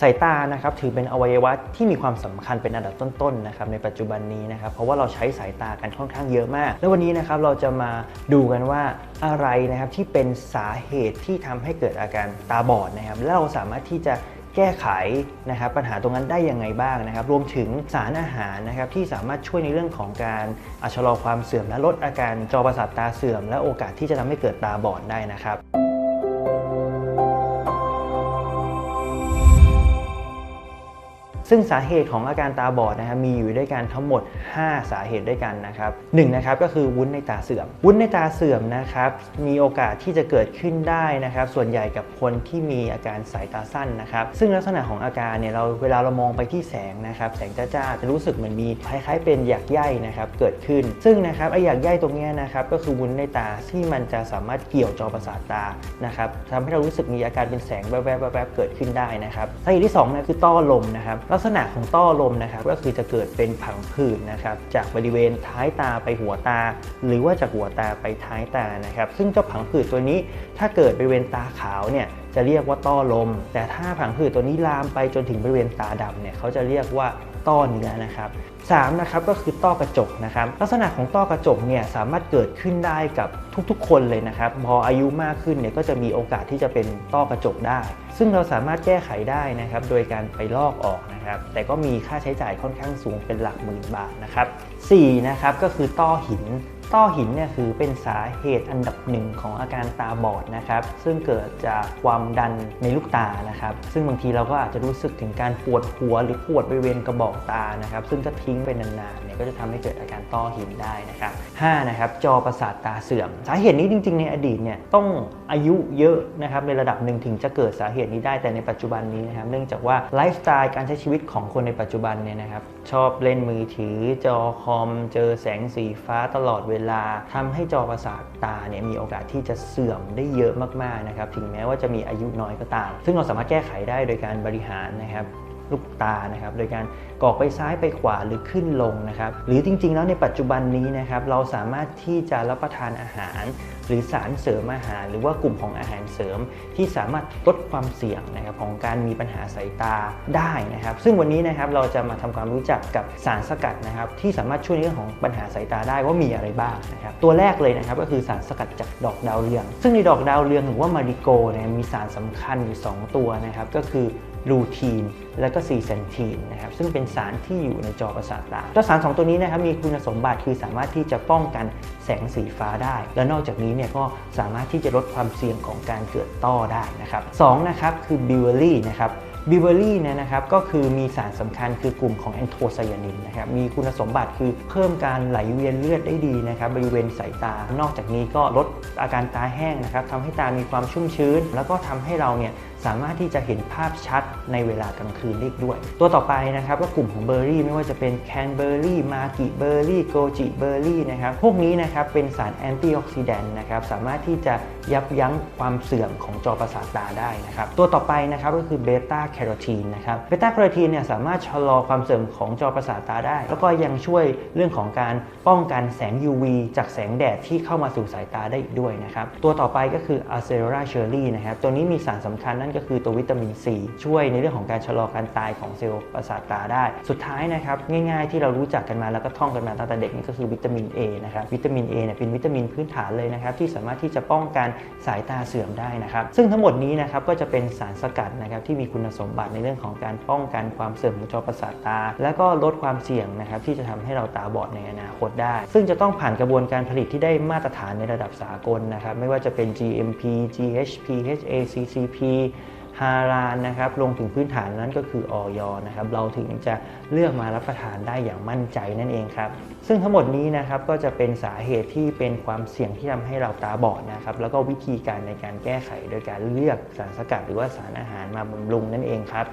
สายตานะครับถือเป็นอวัยวะที่มีความสำคัญเป็นอันดับต้นๆนะครับในปัจจุบันนี้นะครับเพราะว่าเราใช้สายตากันค่อนข้างเยอะมาก แล้ววันนี้นะครับเราจะมาดูกันว่าอะไรนะครับที่เป็นสาเหตุที่ทำให้เกิดอาการตาบอดนะครับและเราสามารถที่จะแก้ไขนะครับปัญหาตรงนั้นได้ยังไงบ้างนะครับ รวมถึงสารอาหารนะครับที่สามารถช่วยในเรื่องของการชะลอความเสื่อมและลดอาการจอประสาทตาเสื่อม และโอกาสที่จะทำให้เกิดตาบอดได้นะครับ ซึ่งสาเหตุของอาการตาบอดนะครับมีอยู่ด้วยกันทั้งหมด 5 สาเหตุด้วยกันนะครับหนึ่งนะครับก็คือวุ้นในตาเสื่อม วุ้นในตาเสื่อมนะครับมีโอกาสที่จะเกิดขึ้นได้นะครับ ส่วนใหญ่กับคนที่มีอาการสายตาสั้นนะครับ ซึ่งลักษณะของอาการเนี่ยเราเวลาเรามองไปที่แสงนะครับแสงจ้าๆจะรู้สึกเหมือนมีคล้ายๆ เป็นหยักใยนะครับเกิดขึ้น ซึ่งนะครับไอหยักใยตรงนี้นะครับก็คือวุ้นในตาที่มันจะสามารถเกี่ยวจอประสาทตานะครับทำให้เรารู้สึกมีอาการเป็นแสงแวบๆเกิดขึ้นได้นะครับสาเหตุที่สองนะคือต้อลมนะครับลัักษณะของต้อลมนะครับก็คือจะเกิดเป็นผังผืดนะครับจากบริเวณท้ายตาไปหัวตา หรือว่าจากหัวตาไปท้ายตานะครับ ซึ่งเจ้าผังผืดตัวนี้ถ้าเกิดบริเวณตาขาวเนี่ย จะเรียกว่าต้อลม แต่ถ้าผังผืดตัวนี้ลามไปจนถึงบริเวณตาดำเนี่ยเขาจะเรียกว่าต้อเนื้อนะครับสามนะครับก็คือต้อกระจกนะครับลักษณะของต้อกระจกเนี่ยสามารถเกิดขึ้นได้กับทุกๆ คนเลยนะครับพออายุมากขึ้นเนี่ยก็จะมีโอกาสที่จะเป็นต้อกระจกได้ ซึ่งเราสามารถแก้ไขได้นะครับโดยการไปลอกออกนะครับแต่ก็มีค่าใช้จ่ายค่อนข้างสูงเป็นหลักหมื่นบาทนะครับ4นะครับก็คือต้อหิน ต้อหินเนี่ยคือเป็นสาเหตุอันดับหนึ่งของอาการตาบอดนะครับ ซึ่งเกิดจากความดันในลูกตานะครับ ซึ่งบางทีเราก็อาจจะรู้สึกถึงการปวดหัวหรือปวดบริเวณกระบอกตานะครับ ซึ่งก็ทิ้งไปนานๆเนี่ยก็จะทำให้เกิดอาการต้อหินได้นะครับ5นะครับจอประสาทตาเสื่อม สาเหตุนี้จริง ๆ ในอดีตเนี่ยต้องอายุเยอะนะครับในระดับหนึ่งถึงจะเกิดสาเหตุนี้ได้แต่ในปัจจุบันนี้นะครับเนื่องจากว่าไลฟ์สไตล์การใช้ชีวิตของคนในปัจจุบันเนี่ยนะครับชอบเล่นมือถือจอคอมเจอแสงสีฟ้าตลอดเวลาทำให้จอประสาทตาเนี่ยมีโอกาสที่จะเสื่อมได้เยอะมากๆนะครับถึงแม้ว่าจะมีอายุน้อยก็ตาม ซึ่งเราสามารถแก้ไขได้โดยการบริหารนะครับ ลูกตานะครับโดยการกรอกไปซ้ายไปขวาหรือขึ้นลงนะครับหรือจริงๆ แล้วในปัจจุบันนี้นะครับเราสามารถที่จะรับประทานอาหาร หรือสารเสริมอาหาร หรือว่ากลุ่มของอาหารเสริม ที่สามารถลดความเสี่ยงนะครับของการมีปัญหาสายตาได้นะครับ ซึ่งวันนี้นะครับเราจะมาทำความรู้จักกับสารสกัดนะครับที่สามารถช่วยในเรื่องของปัญหาสายตาได้ว่ามีอะไรบ้างนะครับตัวแรกเลยนะครับก็คือสารสกัดจากดอกดาวเรือง ซึ่งในดอกดาวเรืองหรือว่ามาริโกเนี่ยมีสารสำคัญอยู่สองตัวนะครับก็คือ ลูทีน และก็ซีเซนทีนนะครับซึ่งเป็นสารที่อยู่ในจอประสาทตาเจ้าสาร 2 ตัวนี้นะครับมีคุณสมบัติคือสามารถที่จะป้องกันแสงสีฟ้าได้ และนอกจากนี้เนี่ยก็สามารถที่จะลดความเสี่ยงของการเกิดต้อได้นะครับสองนะครับคือบิวเวอรี่นะครับบิวเวอรี่เนี่ยนะครับก็คือมีสารสำคัญคือกลุ่มของแอนโทไซยานินนะครับมีคุณสมบัติคือเพิ่มการไหลเวียนเลือดได้ดีนะครับบริเวณสายตา นอกจากนี้ก็ลดอาการตาแห้งนะครับทำให้ตามีความชุ่มชื้น แล้วก็ทำให้เราเนี่ยสามารถที่จะเห็นภาพชัดในเวลากลางคืนได้ด้วย ตัวต่อไปนะครับก็กลุ่มของเบอร์รี่ไม่ว่าจะเป็นแคนเบอร์รี่มากิเบอร์รี่โกจิเบอร์รี่นะครับพวกนี้นะครับเป็นสารแอนตี้ออกซิแดนต์นะครับสามารถที่จะยับยั้งความเสื่อมของจอประสาทตาได้นะครับตัวต่อไปนะครับก็คือเบต้าแคโรทีนนะครับเบต้าแคโรทีนเนี่ยสามารถชะลอความเสื่อมของจอประสาทตาได้ แล้วก็ยังช่วยเรื่องของการป้องกันแสง UV จากแสงแดดที่เข้ามาสู่สายตาได้อีกด้วยนะครับตัวต่อไปก็คืออะเซโรราเชอร์รี่นะครับตัวนี้มีสารสำคัญนั่นก็คือตัววิตามินซีช่วยในเรื่องของการชะลอการตายของเซลล์ประสาทตาได้ สุดท้ายนะครับง่ายๆที่เรารู้จักกันมาแล้วก็ท่องกันมาตั้งแต่เด็กนี่ก็คือวิตามิน A นะครับวิตามิน A เนี่ยเป็นวิตามินพื้นฐานเลยนะครับที่สามารถที่จะป้องกันสายตาเสื่อมได้นะครับ ซึ่งทั้งหมดนี้นะครับก็จะเป็นสารสกัดนะครับที่มีคุณสมบัติในเรื่องของการป้องกันความเสื่อมของจอประสาทตา และก็ลดความเสี่ยงนะครับที่จะทำให้เราตาบอดในอนาคตได้ ซึ่งจะต้องผ่านกระบวนการผลิตที่ได้มาตรฐานในระดับสากลนะครับไม่ว่าจะเป็น GMP GHP HACCP ฮารานนะครับลงถึงพื้นฐานนั้นก็คือออยนะครับเราถึงจะเลือกมารับประทานได้อย่างมั่นใจนั่นเองครับซึ่งทั้งหมดนี้นะครับก็จะเป็นสาเหตุที่เป็นความเสี่ยงที่ทำให้เราตาบอดนะครับแล้วก็วิธีการในการแก้ไขโดยการเลือกสารสกัดหรือว่าสารอาหารมาบำรุงนั่นเองครับ